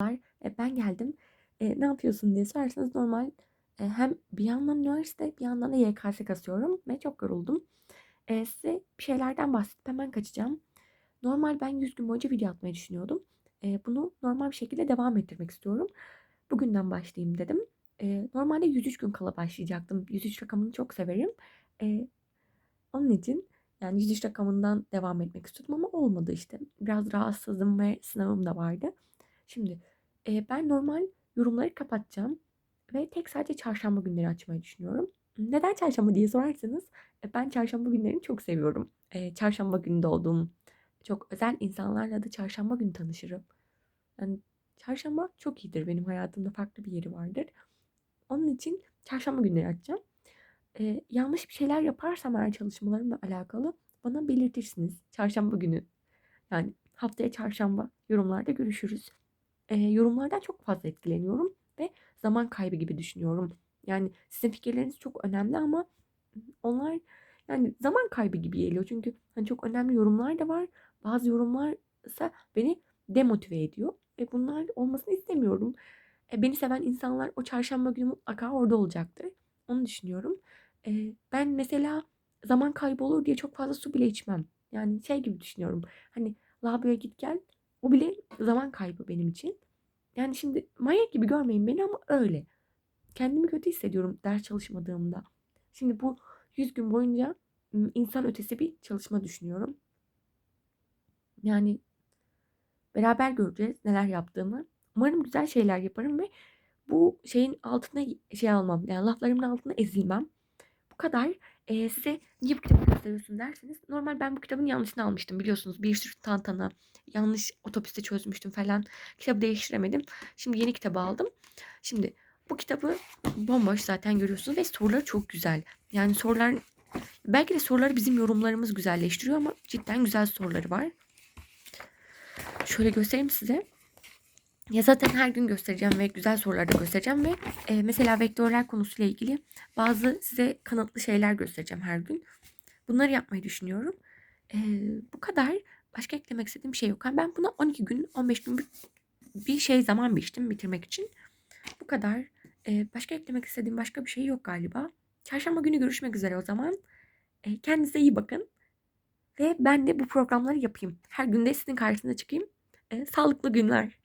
E, ben geldim. E, ne yapıyorsun diye sorarsanız normal e, hem bir yandan üniversite bir yandan da YKS kasıyorum ve çok yoruldum. E, size bir şeylerden bahsedip hemen kaçacağım. Normal ben 100 gün boyunca video atmayı düşünüyordum. E, bunu normal bir şekilde devam ettirmek istiyorum. Bugünden başlayayım dedim. E, normalde 103 gün kala başlayacaktım. 103 rakamını çok severim. E, onun için yani 103 rakamından devam etmek istiyordum ama olmadı işte. Biraz rahatsızım ve sınavım da vardı. Şimdi e, ben normal yorumları kapatacağım ve tek sadece çarşamba günleri açmayı düşünüyorum. Neden çarşamba diye sorarsanız e, ben çarşamba günlerini çok seviyorum. E, çarşamba günü doğduğum çok özel insanlarla da çarşamba günü tanışırım. Yani çarşamba çok iyidir benim hayatımda farklı bir yeri vardır. Onun için çarşamba günleri açacağım. E, yanlış bir şeyler yaparsam eğer çalışmalarımla alakalı bana belirtirsiniz. Çarşamba günü yani haftaya çarşamba yorumlarda görüşürüz. E, yorumlardan çok fazla etkileniyorum ve zaman kaybı gibi düşünüyorum. Yani sizin fikirleriniz çok önemli ama onlar yani zaman kaybı gibi geliyor. Çünkü hani çok önemli yorumlar da var. Bazı yorumlar ise beni demotive ediyor. Ve bunlar olmasını istemiyorum. E, beni seven insanlar o çarşamba günü mutlaka orada olacaktır. Onu düşünüyorum. E, ben mesela zaman kaybı olur diye çok fazla su bile içmem. Yani şey gibi düşünüyorum. Hani lavaboya git gel. O bile zaman kaybı benim için. Yani şimdi manyak gibi görmeyin beni ama öyle. Kendimi kötü hissediyorum ders çalışmadığımda. Şimdi bu 100 gün boyunca insan ötesi bir çalışma düşünüyorum. Yani beraber göreceğiz neler yaptığımı. Umarım güzel şeyler yaparım ve bu şeyin altına şey almam. Yani laflarımın altına ezilmem. Bu kadar. Ee, size niye gösteriyorsun derseniz. Normal ben bu kitabın yanlışını almıştım biliyorsunuz. Bir sürü tantana yanlış otobüste çözmüştüm falan. Kitabı değiştiremedim. Şimdi yeni kitabı aldım. Şimdi bu kitabı bomboş zaten görüyorsunuz ve soruları çok güzel. Yani sorular belki de soruları bizim yorumlarımız güzelleştiriyor ama cidden güzel soruları var. Şöyle göstereyim size. Ya zaten her gün göstereceğim ve güzel sorular da göstereceğim ve e, mesela vektörler konusuyla ilgili bazı size kanıtlı şeyler göstereceğim her gün. Bunları yapmayı düşünüyorum. E, bu kadar. Başka eklemek istediğim şey yok. Ben buna 12 gün, 15 gün bir, şey zaman biçtim bitirmek için. Bu kadar. E, başka eklemek istediğim başka bir şey yok galiba. Çarşamba günü görüşmek üzere o zaman. E, kendinize iyi bakın. Ve ben de bu programları yapayım. Her günde sizin karşısına çıkayım. E, sağlıklı günler.